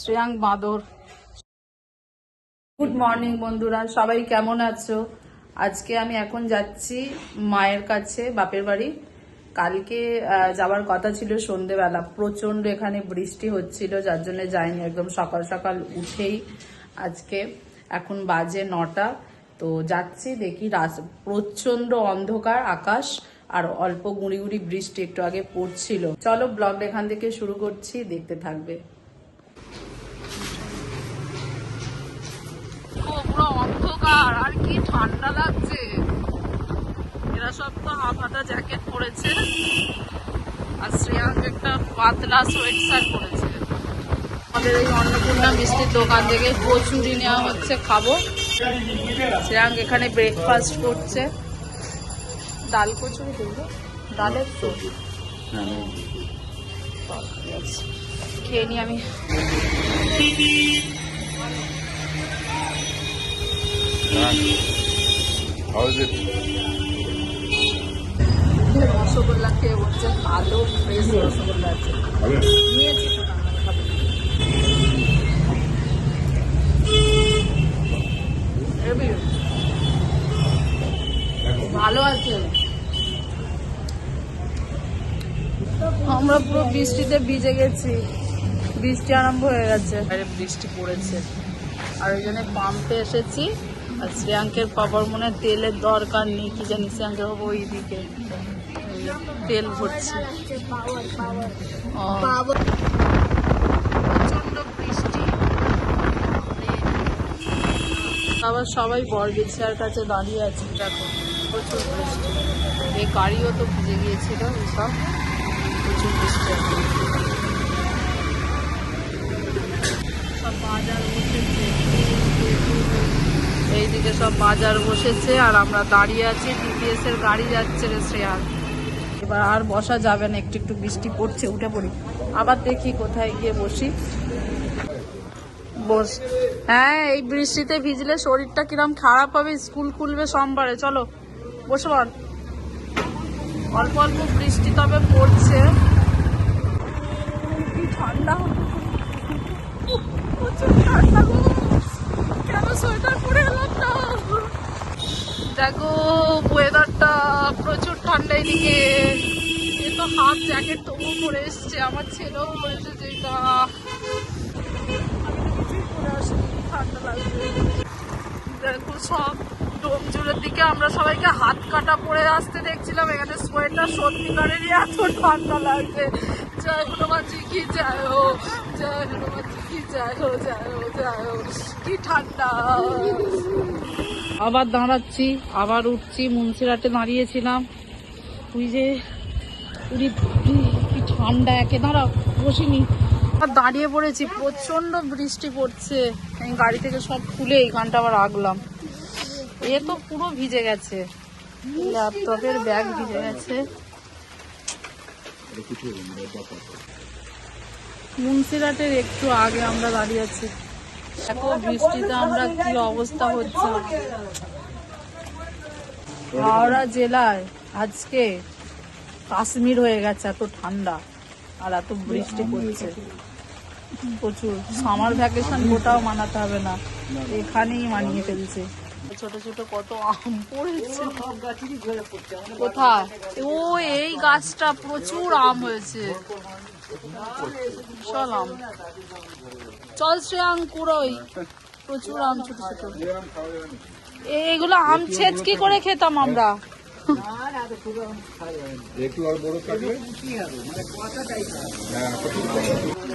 শ্রেয়াঙ্ক বাঁদর। Good morning বন্ধুরা। সবাই কেমন আছো? আজকে আমি এখন যাচ্ছি মায়ের কাছে, বাপের বাড়ি। কালকে যাওয়ার কথা ছিল সন্ধেবেলা। প্রচণ্ড এখানে বৃষ্টি হচ্ছিল, যার জন্য যাইনি একদম। সকাল সকাল উঠেই আজকে এখন বাজে নটা। তো যাচ্ছি দেখি প্রচণ্ড অন্ধকার, আকাশ। আর অল্প গুঁড়ি গুঁড়ি বৃষ্টি একটু আগে পড়ছিল। চলো ব্লগটা এখান থেকে শুরু করছি, দেখতে থাকবে। অন্ধকার, আর কি ঠান্ডা লাগছে। এরা সব তো জ্যাকেট পরেছে, আর একটা পাতলা পরেছে। আমাদের অন্নপূর্ণা দোকান থেকে নেওয়া হচ্ছে, খাব। শ্রেয়াঙ্ক এখানে ব্রেকফাস্ট করছে। ডাল কচুরি দেবো ডালের তো খেয়ে নি আমি। it? রসগোল্লা খেয়ে বলছে ভালো ফ্রেশ রসগোল্লা আছে। নিয়েছি তো না, আমি খাব। হেবি। ভালো আছে আমরা পুরো বৃষ্টিতে ভিজে গেছি। বৃষ্টি আরম্ভ হয়ে গেছে। আরে বৃষ্টি পড়েছে। আর ওই জন্য পাম্পে এসেছি। আর শ্রেয়াঙ্কের বাবার মনে তেলের দরকার নেই, কি জানি শ্রেয়াঙ্কের হব ওই দিকে। তেল ভরছে। প্রচণ্ড বৃষ্টি। আবার সবাই বরগেছিয়ার কাছে দাঁড়িয়ে আছে। দেখো, প্রচুর বৃষ্টি। এই গাড়িও তো ভিজে গিয়েছিল সব। এইদিকে সব বাজার বসেছে আর আমরা দাঁড়িয়ে আছি। টিপিএস এর গাড়ি যাচ্ছে রে শ্রেয়ার এবার আর বসা যাবে না, একটু একটু বৃষ্টি পড়ছে, উঠে পড়ি। আবার দেখি কোথায় গিয়ে বসি। বস হ্যাঁ এই বৃষ্টিতে ভিজলে শরীরটা কিরম খারাপ হবে, স্কুল খুলবে সোমবারে। চলো, বসে পড়। অল্প অল্প বৃষ্টি তবে পড়ছে। কি ঠান্ডা প্রচুর ঠান্ডা কেন সোয়েটার পরে এলাম না? দেখো ওয়েদারটা প্রচুর ঠান্ডা এদিকে। এ তো হাফ জ্যাকেট তবু পরে এসছে আমার ছেলেও পরে এসেছে এটা। আমি তো কিছুই পরে ঠান্ডা লাগবে। দেখো সব ডোমজুড়ের দিকে আমরা সবাইকে হাত কাটা পরে আসতে দেখছিলাম এখানে সোয়েটার সত্যিকারেরই এত ঠান্ডা লাগছে। জয় হনুমান জি কি যায় হো জয় হনুমান জি কি যায় হো যায় হো যায় হো কি ঠান্ডা। আবার দাঁড়াচ্ছি আবার উঠছি মুন্সিরাটে দাঁড়িয়েছিলাম। তুই যে উড়ি কি ঠান্ডা একে দাঁড়াও বসিনি। আর দাঁড়িয়ে পড়েছি প্রচণ্ড বৃষ্টি পড়ছে। আমি গাড়ি থেকে সব খুলে এইখানটা আবার রাখলাম এ তো পুরো ভিজে গেছে। ল্যাপটপের ব্যাগ ভিজে গেছে। মুন্সিরাটের একটু আগে আমরা দাঁড়িয়ে আছি। দেখো, বৃষ্টিতে আমরা কি অবস্থা হচ্ছে। হাওড়া জেলায় আজকে কাশ্মীর হয়ে গেছে, এত ঠান্ডা আর এত বৃষ্টি পড়ছে। প্রচুর। সামার ভ্যাকেশন গোটাও মানাতে হবে না। এখানেই মানিয়ে ফেলছে। ছোট ছোট কত আম পড়েছে। কোথায়? ও এই গাছটা প্রচুর আম হয়েছে। বিশাল আম। চল শ্রেয়াং কুড়োই প্রচুর আম ছোট ছোট। এইগুলো আম ছেচ কি করে খেতাম আমরা? থাকলে? হ্যাঁ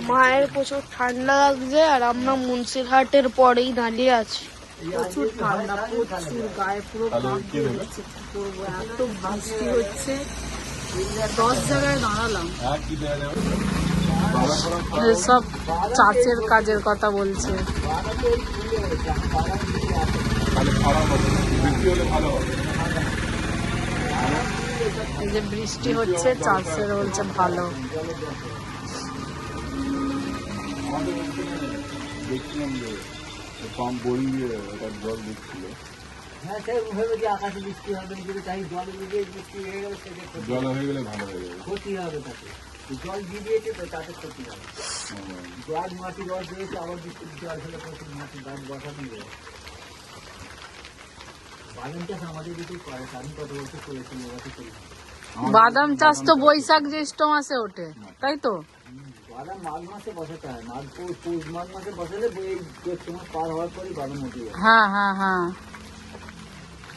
মায়ের প্রচুর ঠান্ডা লাগছে আর আমরা মুন্সিরহাটের পরেই দাঁড়িয়ে আছি। প্রচুর ঠান্ডা প্রচুর গায়ে পুরো ঘাম কি করব এত বৃষ্টি হচ্ছে। দশ জায়গায় দাঁড়ালাম। কি সব চাচের কাজের কথা বলছে। এই যে বৃষ্টি হচ্ছে চাষের বলছে ভালো। যে পাম্প বোরিং দিয়ে ওটা জল দিচ্ছিল। হ্যাঁ সে ভেবেছি আকাশে বৃষ্টি হবে কিন্তু তাই জল উঠে বৃষ্টি হয়ে গেলে সেটা জল হয়ে গেলে ভালো হয়ে যাবে। ক্ষতি হবে তাতে। জল দিয়ে দিয়েছে তো তাতে ক্ষতি হবে। জল মাটি রস দিয়েছে আবার বৃষ্টির জল হলে প্রচুর মাটি গাছ বসানো যায়। বাদাম চাষ আমাদের দিকেই করে আমি কত বছর করেছি। বাদাম চাষ তো বৈশাখ জ্যৈষ্ঠ মাসে ওঠে তাই তো? বাদাম মাঘ মাসে বসাতে হয়। মাঘ পৌষ পৌষ মাঘ মাসে বসালে এই জ্যৈষ্ঠ মাস পার হওয়ার পরই বাদাম উঠে যায়। হ্যাঁ হ্যাঁ হ্যাঁ।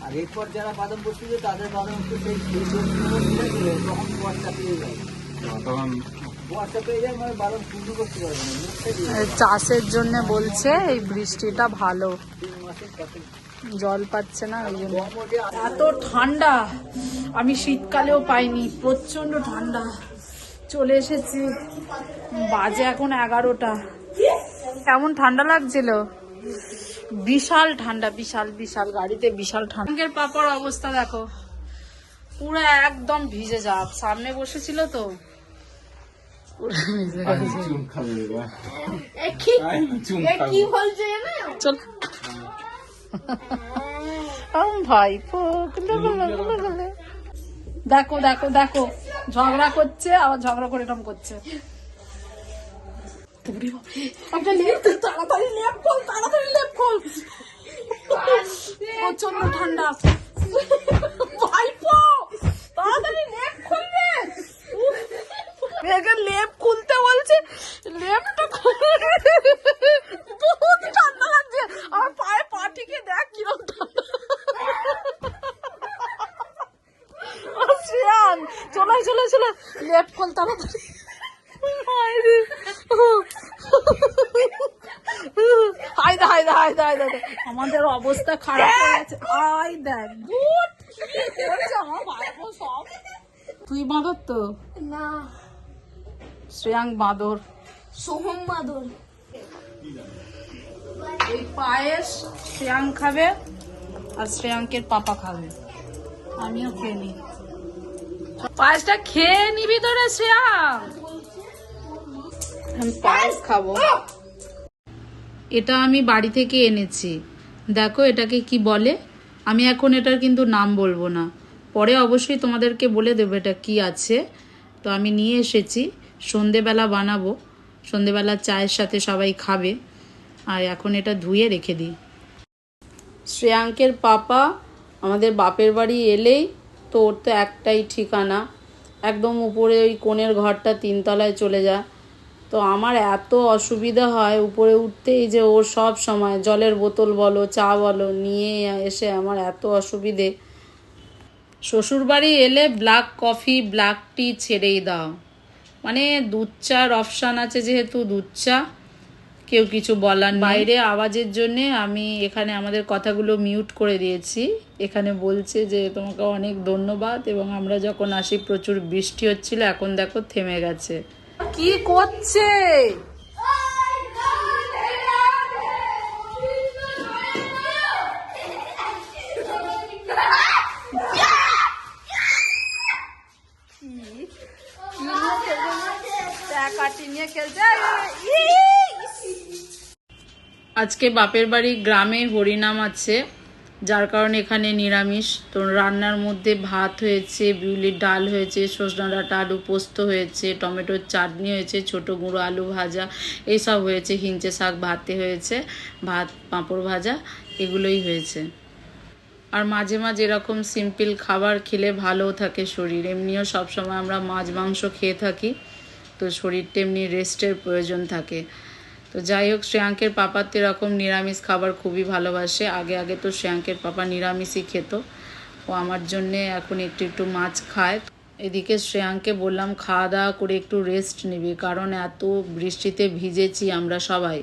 আর এরপর যারা বাদাম তাদের বাদাম একটু সেই তখন বর্ষা পেয়ে যায়। তখন বর্ষা পেয়ে যায় মানে চাষের জন্য বলছে এই বৃষ্টিটা ভালো। তিন জল পাচ্ছে না ওই জন্য। এত ঠান্ডা আমি শীতকালেও পাইনি প্রচণ্ড ঠান্ডা। চলে এসেছি। বাজে এখন এগারোটা। কেমন ঠান্ডা লাগছিল? বিশাল ঠান্ডা বিশাল বিশাল গাড়িতে বিশাল ঠান্ডা। পাপড় অবস্থা দেখো। পুরো একদম ভিজে যাক। সামনে বসেছিল তো। ভাই। দেখো দেখো দেখো। ঝগড়া করছে, আবার ঝগড়া করে এরকম করছে। তাড়াতাড়ি লেপ তাড়াতাড়ি লেপ প্রচণ্ড ঠান্ডা। তাড়াতাড়ি লেপ লেপ খুলতে বলছে, লেপটা খুলে বহুত ঠান্ডা লাগছে, আমার পায়ে পা টিকে দেখ কীরকম ঠান্ডা ও শ্রেয়ান চলে চলে চলে তাড়াতাড়ি। হায়দা হায়দা হায়দা হায়দা হায়দা। আমাদের অবস্থা খারাপ হয়ে গেছে। আই দেখ গুড সব। তুই বাঁদর তো? না। শ্রেয়াং বাঁদর। সোহম মাদর এই পায়েস শ্রেয়াং খাবে আর শ্রেয়াঙ্কের পাপা খাবে। আমিও খেয়ে নি পায়েসটা খেয়ে নিবি তো রে শ্রেয়াং আমি পায়েস খাব। এটা আমি বাড়ি থেকে এনেছি। দেখো এটাকে কি বলে? আমি এখন এটার কিন্তু নাম বলব না। পরে অবশ্যই তোমাদেরকে বলে দেবো এটা কি আছে। তো আমি নিয়ে এসেছি। সন্ধেবেলা বানাবো। সন্ধেবেলা চায়ের সাথে সবাই খাবে। আর এখন এটা ধুয়ে রেখে দিই। শ্রেয়াঙ্কের পাপা আমাদের বাপের বাড়ি এলেই তো ওর তো একটাই ঠিকানা। একদম উপরে ওই কোণের ঘরটা তিনতলায় চলে যায় তো আমার এত অসুবিধা হয় উপরে উঠতেই যে ওর সব সময়, জলের বোতল বলো, চা বলো, নিয়ে এসে আমার এত অসুবিধে। শ্বশুরবাড়ি এলে ব্ল্যাক কফি, ব্ল্যাক টি ছেড়েই দাও। মানে দুধ চার অপশান আছে যেহেতু দুধ চা। কেউ কিছু বলার বাইরে আওয়াজের জন্য আমি এখানে আমাদের কথাগুলো মিউট করে দিয়েছি। এখানে বলছে যে তোমাকে অনেক ধন্যবাদ এবং আমরা যখন আসি প্রচুর বৃষ্টি হচ্ছিল এখন দেখো থেমে গেছে। কি করছে? আজকে বাপের বাড়ি গ্রামে হরিনাম আছে, যার কারণে এখানে নিরামিষ। তো রান্নার মধ্যে ভাত হয়েছে, বিউলির ডাল হয়েছে, সজনা ডাঁটা, আলু পোস্ত হয়েছে, টমেটোর চাটনি হয়েছে, ছোট গুঁড়ো আলু ভাজা, এইসব হয়েছে। হিঞ্চে শাক ভাতে হয়েছে, ভাত, পাঁপড় ভাজা, এগুলোই হয়েছে। আর মাঝে মাঝে এরকম সিম্পল খাবার খেলে ভালোও থাকে শরীর। এমনিও সবসময় আমরা মাছ, মাংস খেয়ে থাকি, তো শরীরটা এমনি রেস্টের প্রয়োজন থাকে। তো যাই হোক, শ্রেয়াঙ্কের পাপার তো এরকম নিরামিষ খাবার খুবই ভালোবাসে। আগে আগে তো শ্রেয়াঙ্কের পাপা নিরামিষই খেত। ও আমার জন্যে এখন একটু একটু মাছ খায়। এদিকে শ্রেয়াঙ্কে বললাম, খাওয়া দাওয়া করে একটু রেস্ট নিবি, কারণ এত বৃষ্টিতে ভিজেছি আমরা সবাই।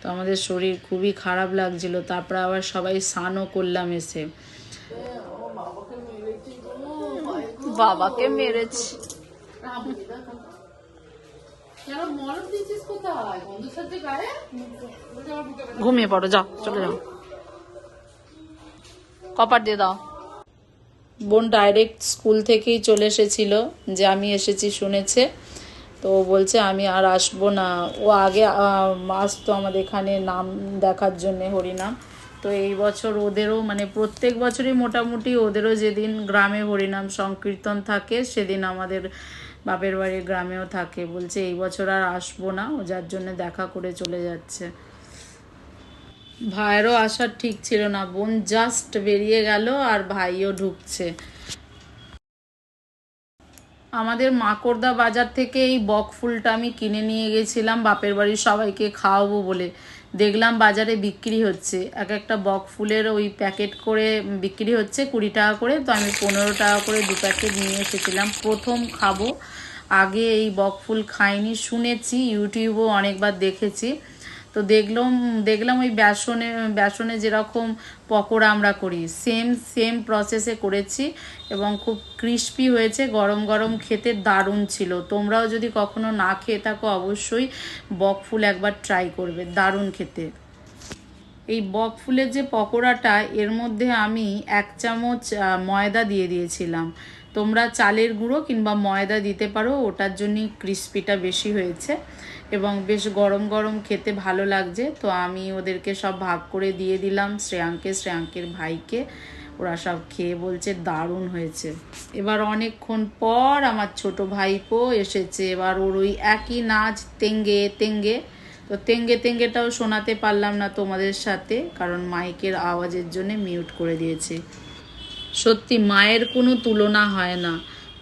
তো আমাদের শরীর খুবই খারাপ লাগছিল, তারপরে আবার সবাই স্নানও করলাম এসে। বাবাকে মেরেছি। ঘুমিয়ে পড়ো, যাও, চলে যাও। কপার দিয়ে দাও। বোন ডাইরেক্ট স্কুল থেকেই চলে এসেছিল, যে আমি এসেছি শুনেছে। তো বলছে, আমি আর আসব না। ও আগে আসতো আমাদের এখানে নাম দেখার জন্যে হরিনাম। তো এই বছর ওদেরও মানে প্রত্যেক বছরই মোটামুটি ওদেরও যেদিন গ্রামে হরিনাম সংকীর্তন থাকে, সেদিন আমাদের বাপের বাড়ির গ্রামেও থাকে। বলছে এই বছর আর আসব না, ও যার জন্য দেখা করে চলে যাচ্ছে। ভাইয়েরও আসার ঠিক ছিল না, বোন জাস্ট বেরিয়ে গেল আর ভাইও ঢুকছে। আমাদের মাকড়দা বাজার থেকে এই বক ফুলটা আমি কিনে নিয়ে গেছিলাম, বাপের বাড়ির সবাইকে খাওয়াবো বলে। দেখলাম বাজারে বিক্রি হচ্ছে। এক একটা বক ফুলের ওই প্যাকেট করে বিক্রি হচ্ছে কুড়ি টাকা করে। তো আমি পনেরো টাকা করে দু প্যাকেট নিয়ে এসেছিলাম। প্রথম খাব। আগে এই বক ফুল খাইনি, শুনেছি, ইউটিউবও অনেকবার দেখেছি। তো দেখলাম দেখলাম ওই বেসনে বেসনে যেরকম পকোড়া আমরা করি সেম সেম প্রসেসে করেছি এবং খুব ক্রিস্পি হয়েছে, গরম গরম খেতে দারুণ ছিল। তোমরাও যদি কখনো না খেয়ে থাকো, অবশ্যই বক ফুল একবার ট্রাই করবে, দারুণ খেতে। এই বক ফুলের যে পকোড়াটা, এর মধ্যে আমি এক চামচ ময়দা দিয়ে দিয়েছিলাম। তোমরা চালের গুঁড়ো কিংবা ময়দা দিতে পারো, ওটার জন্যই ক্রিস্পিটা বেশি হয়েছে। এবং বেশ গরম গরম খেতে ভালো লাগছে। তো আমি ওদেরকে সব ভাগ করে দিয়ে দিলাম শ্রেয়াঙ্কে, শ্রেয়াঙ্কের ভাইকে। ওরা সব খেয়ে বলছে দারুণ হয়েছে। এবার অনেকক্ষণ পর আমার ছোট ভাইপো এসেছে। এবার ওর ওই একই নাচ, তেঙ্গে তেঙ্গে। তো তেঙ্গে, তেঙ্গেটাও শোনাতে পারলাম না তোমাদের সাথে, কারণ মাইকের আওয়াজের জন্য মিউট করে দিয়েছে। সত্যি মায়ের কোনো তুলনা হয় না।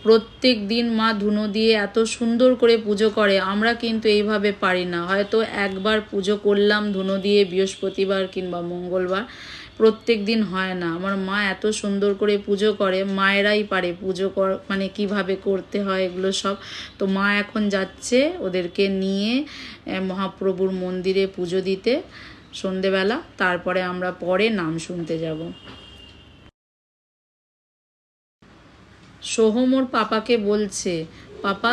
প্রত্যেক দিন মা ধুনো দিয়ে এত সুন্দর করে পুজো করে, আমরা কিন্তু এইভাবে পারি না। হয়তো একবার পুজো করলাম ধুনো দিয়ে বৃহস্পতিবার কিংবা মঙ্গলবার, প্রত্যেক দিন হয় না। আমার মা এত সুন্দর করে পুজো করে, মায়েরাই পারে পুজো কর মানে কীভাবে করতে হয় এগুলো সব। তো মা এখন যাচ্ছে ওদেরকে নিয়ে মহাপ্রভুর মন্দিরে পুজো দিতে সন্ধেবেলা, তারপরে আমরা পরে নাম শুনতে যাব। সোহম ওর পাপাকে বলছে পাপা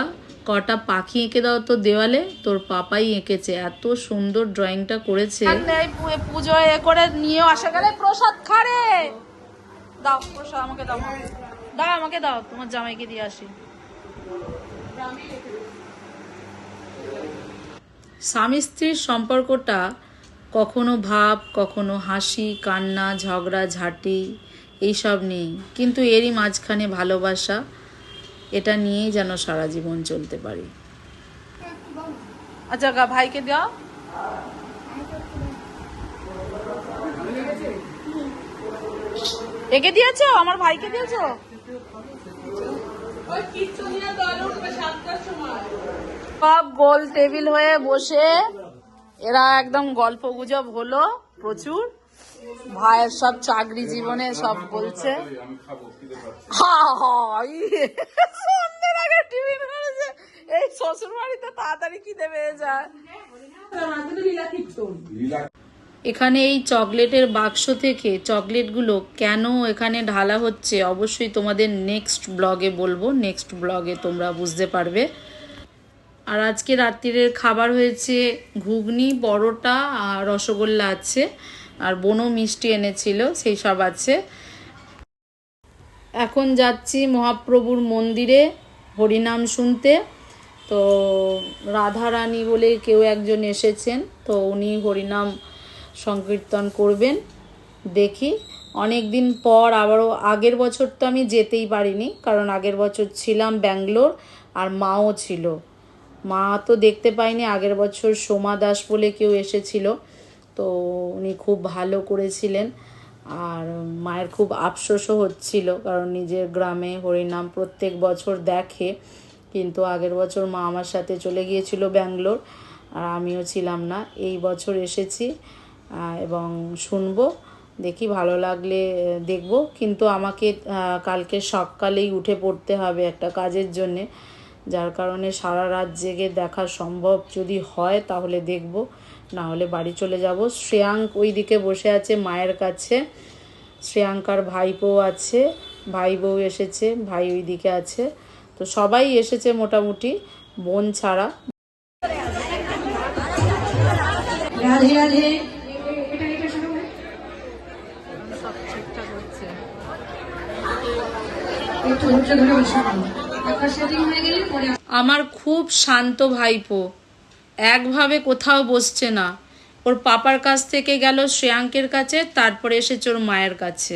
কটা পাখি এঁকে দাও তো দেওয়ালে তোর পাপাই এঁকেছে এত সুন্দর ড্রয়িংটা করেছে। পুজো এ করে নিয়ে আসা গেলে প্রসাদ খারে। দাও প্রসাদ আমাকে দাও। দাও আমাকে দাও তোমার জামাইকে দিয়ে আসি। স্বামী স্ত্রীর সম্পর্কটা কখনো ভাব কখনো হাসি কান্না ঝগড়া ঝাঁটি এইসব নেই। কিন্তু এরই মাঝখানে ভালোবাসা, এটা নিয়েই যেন সারা জীবন চলতে পারি। আচ্ছা ভাইকে দাও। একে দিয়েছ? আমার ভাইকে দিয়েছ? সব গোল টেবিল হয়ে বসে এরা একদম গল্প গুজব হলো প্রচুর। ভাইয়ের সব চাকরি জীবনে সব বলছে। এই শ্বশুর বাড়িতে তাড়াতাড়ি কি দেবে এখানে এই চকলেটের বাক্স থেকে চকলেটগুলো কেন এখানে ঢালা হচ্ছে অবশ্যই তোমাদের নেক্সট ব্লগে বলব। নেক্সট ব্লগে তোমরা বুঝতে পারবে। আর আজকে রাত্রিরের খাবার হয়েছে ঘুগনি, পরোটা আর রসগোল্লা আছে। আর বনো মিষ্টি এনেছিল, সেই সব আছে। এখন যাচ্ছি মহাপ্রভুর মন্দিরে হরিনাম শুনতে। তো রাধারানী বলে কেউ একজন এসেছেন, তো উনি হরিনাম সংকীর্তন করবেন। দেখি অনেক দিন পর আবারও, আগের বছর তো আমি যেতেই পারিনি, কারণ আগের বছর ছিলাম ব্যাঙ্গালোর আর মাও ছিল। মা তো দেখতে পাইনি, আগের বছর সোমা দাস বলে কেউ এসেছিল। তো উনি খুব ভালো করেছিলেন। আর মায়ের খুব আফসোসও হচ্ছিল, কারণ নিজের গ্রামে হরিনাম প্রত্যেক বছর দেখে। কিন্তু আগের বছর মা আমার সাথে চলে গিয়েছিল ব্যাঙ্গালোর, আর আমিও ছিলাম না। এই বছর এসেছি এবং শুনব, দেখি ভালো লাগলে দেখব। কিন্তু আমাকে কালকে সকালেই উঠে পড়তে হবে একটা কাজের জন্যে। যার কারণে সারা রাত জেগে দেখা সম্ভব যদি হয়, তাহলে দেখব। না হলে বাড়ি চলে যাব। শ্রেয়াঙ্ক ওই দিকে বসে আছে মায়ের কাছে। শ্রেয়াঙ্কার ভাই ভাইপো আছে। ভাই বউ এসেছে, ভাই ওই দিকে আছে। তো সবাই এসেছে মোটামুটি, বোন ছাড়া। ধরে বসে আমার খুব শান্ত ভাইপো। একভাবে কোথাও বসছে না। ওর পাপার কাছ থেকে গেল শ্রেয়াঙ্কের কাছে, তারপরে এসেছে ওর মায়ের কাছে।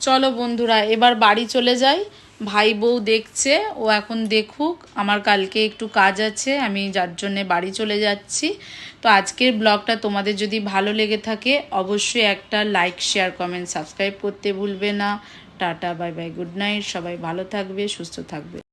চলো বন্ধুরা, এবার বাড়ি চলে যাই। ভাই বউ দেখছে, ও এখন দেখুক, আমার কালকে একটু কাজ আছে, আমি যার জন্যে বাড়ি চলে যাচ্ছি। তো আজকের ব্লগটা তোমাদের যদি ভালো লেগে থাকে, অবশ্যই একটা লাইক, শেয়ার, কমেন্ট, সাবস্ক্রাইব করতে ভুলবে না। Tata, bye bye, good night, সবাই ভালো থাকবে, সুস্থ থাকবে।